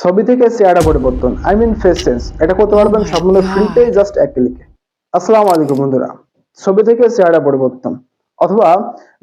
ছবি থেকে চেহারা পরিবর্তন আই মিন ফেস চেঞ্জ এটা করতে পারবেন সম্পূর্ণ ফ্রিতে জাস্ট এক ক্লিকে আসসালামু আলাইকুম বন্ধুরা। ছবি থেকে চেহারা পরিবর্তন অথবা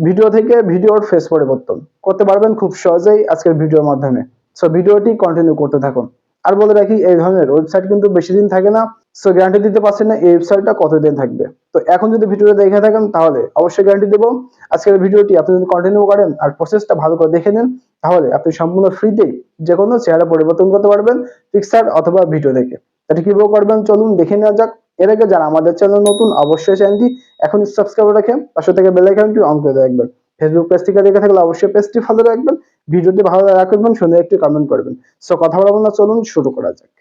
ভিডিও থেকে ভিডিওর ফেস পরিবর্তন। করতে পারবেন খুব সহজেই আজকের ভিডিওর মাধ্যমে। সো ভিডিওটি কন্টিনিউ করতে থাকুন। আর বলে রাখি, এই ধরনের ওয়েবসাইট কিন্তু বেশি দিন থাকে না সো গ্যারান্টি দিতে পারছেন না এই ওয়েবসাইটটা কতদিন থাকবে। তো এখন যদি ভিডিওটা দেখে থাকেন, তাহলে অবশ্যই গ্যারান্টি দেবো। আজকের ভিডিওটি আপনি যদি কন্টিনিউ করেন আর প্রসেসটা ভালো করে দেখে নেন, তাহলে আপনি সম্পূর্ণ ফ্রিতেই যে কোনো চেহারা পরিবর্তন করতে পারবেন পিকচার অথবা ভিডিও দেখে। এটা কীভাবে করবেন? চলুন দেখে নেওয়া যাক। এর আগে যারা আমাদের চ্যানেল নতুন, অবশ্যই চ্যানেলটি এখন সাবস্ক্রাইব রাখেন। পাশে থেকে বেল আইকনটি অন করে রাখবেন। ফেসবুক পেজ থেকে দেখে থাকলে অবশ্যই পেজটি ফলো রাখবেন। ভিডিওটি ভালো রাখবেন সুন্দর একটি কমেন্ট করবেন। সো কথা বলব না চলুন শুরু করা যাক।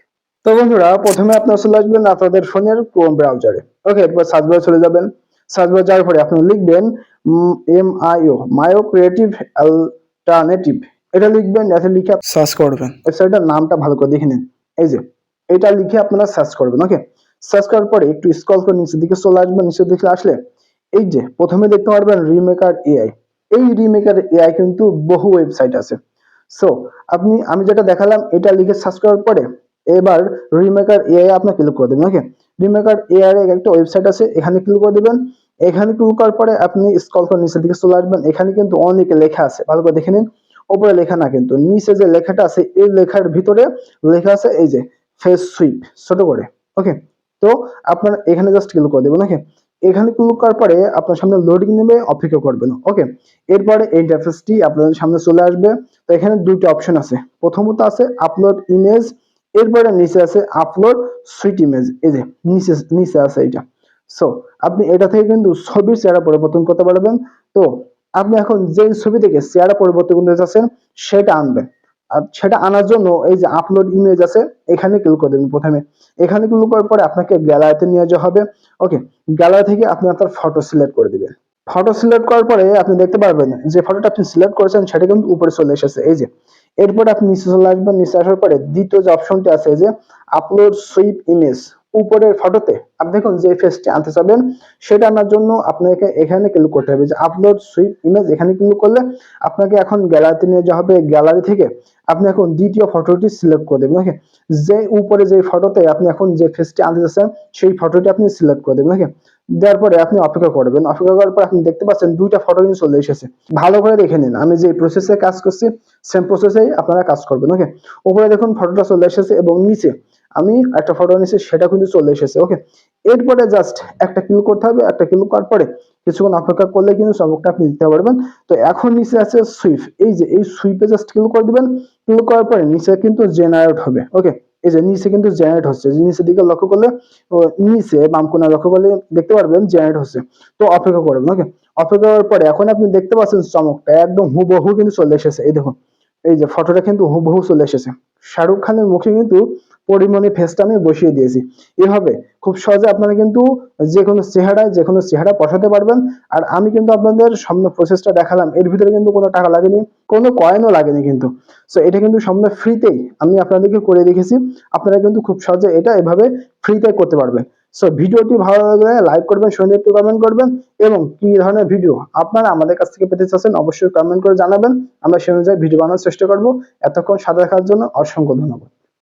তো বন্ধুরা প্রথমে আপনার চলে আসবেন আপনাদের ফোনের ক্রোম ব্রাউজারে ওকে এরপর সার্চ বারে চলে যাবেন। সার্চ বারে যাওয়ার পরে আপনি লিখবেন M I O Mayo creative alternative এটা লিখবেন এটা লিখে সার্চ করবেন। ওয়েবসাইটের নামটা ভালো করে দেখে নিন। এই যে এটা লিখে আপনারা সার্চ করবেন ওকে সার্চ করার পরে একটু স্ক্রল করে নিচের দিকে চলে আসবেন। নিচের দিকে আসলে এই যে প্রথমে দেখতে পারবেন রিমেকার এআই এই রিমেকার এআই কিন্তু বহু ওয়েবসাইট আছে। সো আপনি, আমি যেটা দেখালাম, এটা লিখে সার্চ করার পরে এবার রিমেকার এআই আপনি ক্লিক করে দেবেন ওকে রিমেকার এআই একটা ওয়েবসাইট আছে, এখানে ক্লিক করে দেবেন। এখানে ক্লিক করার পরে আপনি স্ক্রল করে নিচের দিকে চলে আসবেন। এখানে কিন্তু অনেক লেখা আছে, ভালো করে দেখে নিন। উপরে লেখা না কিন্তু, নিচে যে লেখাটা আছে, এই লেখার ভিতরে লেখা আছে এই যে ফেস সুইপ ছোট করে ওকে তো আপনার এখানে জাস্ট ক্লিক করে দেবেন ওকে এখানে ক্লিক করার পরে আপনার সামনে লোডিং নেবে, অপেক্ষা করবেন। ওকে এরপরে এই ইন্টারফেসটি আপনাদের সামনে চলে আসবে। তো এখানে দুইটা অপশন আছে। প্রথমত আছে আপলোড ইমেজ এরপরে নিচে আছে আপলোড সুইট ইমেজ এই যে, নিচে নিচে আছে এটা। সো আপনি এটা থেকে কিন্তু ছবির চেহারা পরিবর্তন করতে পারবেন। তো, আপনি এখন যে ছবি থেকে চেহারা পরিবর্তন করতে চাচ্ছেন, সেটা আনবেন। আর সেটা আনার জন্য এই যে আপলোড ইমেজ আছে, এখানে ক্লিক করে দেবেন প্রথমে। এখানে ক্লিক করার পরে আপনাকে গ্যালারিতে নিয়ে যাওয়া হবে। ওকে গ্যালারি থেকে আপনি আপনার ফটো সিলেক্ট করে দিবেন। ফটো সিলেক্ট করার পরে আপনি দেখতে পারবেন যে ফটোটা আপনি সিলেক্ট করেছেন, সেটা কিন্তু উপরে চলে এসেছে। এই যে, এরপর আপনি নিচে চলে আসবেন, নিচে আসার পরে দ্বিতীয় যে অপশনটি আছে যে আপলোড সুইপ ইমেজ উপরের ফটোতে আপনি দেখুন যে ফেসটি আনতে চাবেন, সেটা আনার জন্য আপনাকে এখানে ক্লিক করতে হবে। যে আপলোড সুইপ ইমেজ এখানে ক্লিক করলে আপনাকে এখন গ্যালারিতে নিয়ে যাওয়া হবে। গ্যালারি থেকে আপনি এখন দ্বিতীয় ফটোটি সিলেক্ট করে দেবেন ওকে যে উপরে যে ফটোতে আপনি এখন যে ফেসটি আনতে চাচ্ছেন, সেই ফটোটি আপনি সিলেক্ট করে দেবেন ওকে দেওয়ার পরে আপনি অপেক্ষা করবেন। অপেক্ষা করার পর আপনি দেখতে পাচ্ছেন দুইটা ফটো কিন্তু চলে এসেছে। ভালো করে দেখে নিন। আমি যে প্রসেসে কাজ করছি সেম প্রসেসেই আপনারা কাজ করবেন ওকে উপরে দেখুন ফটোটা চলে এসেছে এবং নিচে আমি একটা ফটো নিয়েছি সেটা কিন্তু চলে এসেছে ওকে এরপরে জাস্ট একটা ক্লিক করতে হবে, একটা ক্লিক করার পরে কিছুক্ষণ অপেক্ষা করলে কিন্তু চমকটা আপনি দিতে পারবেন। তো এখন নিচে আছে সুইফ এই যে, এই সুইপে জাস্ট ক্লিক করে দিবেন ক্লিক করার পরে নিচে কিন্তু জেনারেট হবে ওকে এই যে নিচে কিন্তু জেনারেট হচ্ছে নিচের দিকে লক্ষ্য করলে নিচে, বাম কোণা লক্ষ্য করলে দেখতে পারবেন জেনারেট হচ্ছে। তো অপেক্ষা করবেন ওকে অপেক্ষা করার পরে এখন আপনি দেখতে পাচ্ছেন চমকটা একদম হুবহু কিন্তু চলে এসেছে, এই দেখুন, এই যে ফটোটা কিন্তু হুবহু চলে এসেছে। শাহরুখ খানের মুখে কিন্তু পরিমাণে ফেসটা আমি বসিয়ে দিয়েছি। এভাবে খুব সহজে আপনারা কিন্তু যে কোনো চেহারায় যে কোনো চেহারা বসাতে পারবেন। আর আমি কিন্তু আপনাদের সামনে প্রসেসটা দেখালাম। এর ভিতরে কিন্তু কোনো টাকা লাগেনি, কোনো কয়েনও লাগেনি কিন্তু। সো এটা কিন্তু সামনে ফ্রিতেই আমি আপনাদেরকে করে রেখেছি। আপনারা কিন্তু খুব সহজে এটা এভাবে ফ্রিতে করতে পারবেন। সো ভিডিওটি ভালো লাগলে লাইক করবেন, সুন্দর একটু কমেন্ট করবেন এবং কি ধরনের ভিডিও আপনারা আমাদের কাছ থেকে পেতে চাচ্ছেন অবশ্যই কমেন্ট করে জানাবেন। আমরা সে অনুযায়ী ভিডিও বানানোর চেষ্টা করব। এতক্ষণ সাথে দেখার জন্য অসংখ্য ধন্যবাদ।